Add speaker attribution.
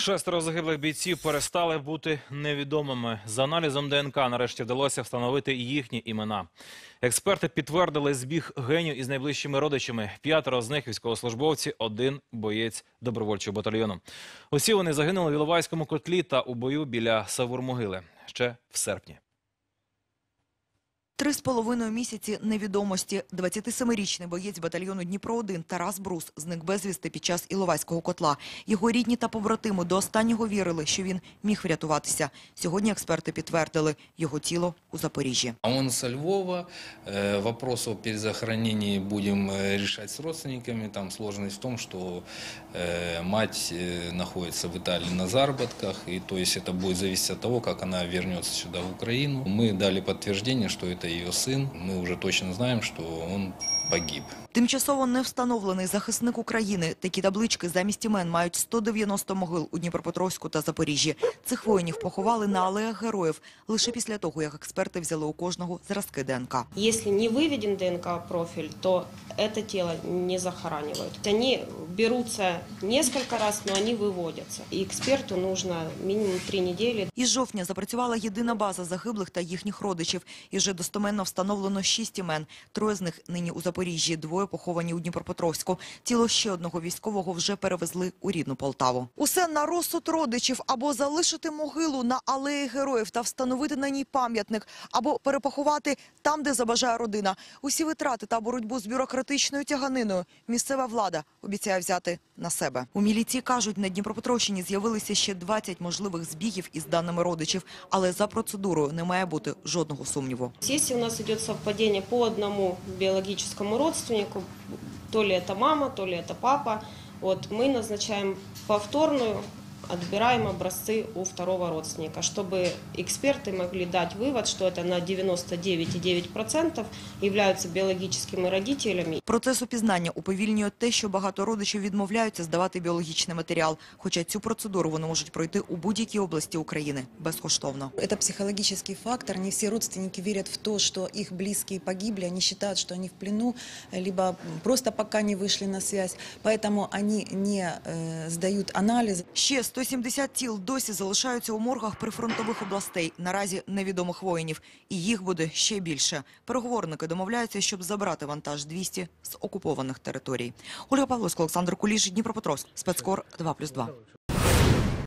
Speaker 1: Шестеро загиблих бійців перестали бути невідомими. За аналізом ДНК нарешті вдалося встановити їхні імена. Експерти підтвердили збіг геню із найближчими родичами. П'ятеро з них військовослужбовці, один боєць добровольчого батальйону. Усі вони загинули в Іловайському котлі та у бою біля Савур-Могили ще в серпні.
Speaker 2: Три з половиною місяці невідомості. 27-річний боєць батальйону Дніпро-1 Тарас Брус зник безвісти під час Іловайського котла. Його рідні та побратими до останнього вірили, що він міг врятуватися. Сьогодні експерти підтвердили його тіло у Запоріжжі.
Speaker 3: А он со Львова. Э, Вопрос о перезахоронении будем э, решать с родственниками. Там сложность в том, что э, мать э, находится в Италии на заработках. И то есть это будет зависеть от того, как она вернется сюда, в Украину. Мы дали подтверждение, что это ее сын. Мы уже точно знаем, что он погиб.
Speaker 2: Тимчасово не встановлений захисник України. Такі таблички замість імен мають 190 могил у Дніпропетровську та Запоріжжі. Цих воїнів поховали на алеях героїв лише після того, як експерти взяли у кожного зразки ДНК.
Speaker 4: Если не выведен ДНК-профиль, то это тело не захоранивают. Они берутся несколько раз, но они выводятся. И эксперту нужно минимум три недели
Speaker 2: Із жовтня запрацювала єдина база загиблих та їхніх родичів. І вже достоменно встановлено шість імен. Троє з них нині у Запоріжжі, двоє поховані у Дніпропетровську. Тіло ще одного військового вже перевезли у рідну Полтаву. Усе на розсуд родичів або залишити могилу на алеї героїв та встановити на ній пам'ятник, або перепоховати там, де забажає родина. Усі витрати та боротьбу з бюрократичною тяганиною місцева влада обіцяє взяти на себе. У міліції кажуть, на Дніпропетровщині з'явилися ще 20 можливих збігів із даними родичів, але за процедурою не має бути жодного сумніву.
Speaker 4: Если у нас идет совпадение по одному биологическому родственнику, то ли это мама, то ли это папа, вот мы назначаем повторную, отбираем образцы у второго родственника, чтобы эксперты могли дать вывод, что это на 99,9% являются биологическими родителями.
Speaker 2: Процес упізнання уповільнює те, що багато родичів відмовляються здавати біологічний матеріал, хоча цю процедуру вони можуть пройти у будь-якій області України безкоштовно.
Speaker 5: Это психологический фактор. Не все родственники верят в то, что их близкие погибли. Они считают, что они в плену, либо просто пока не вышли на связь. Поэтому они не э, сдают анализы.
Speaker 2: Ще 170 тіл досі залишаються у моргах прифронтових областей, наразі невідомих воїнів. І їх буде ще більше. Переговорники домовляються, щоб забрати вантаж 200 з окупованих територій. Ольга Павловська, Олександр Куліш, Дніпропетровськ. Спецкор 2+,2.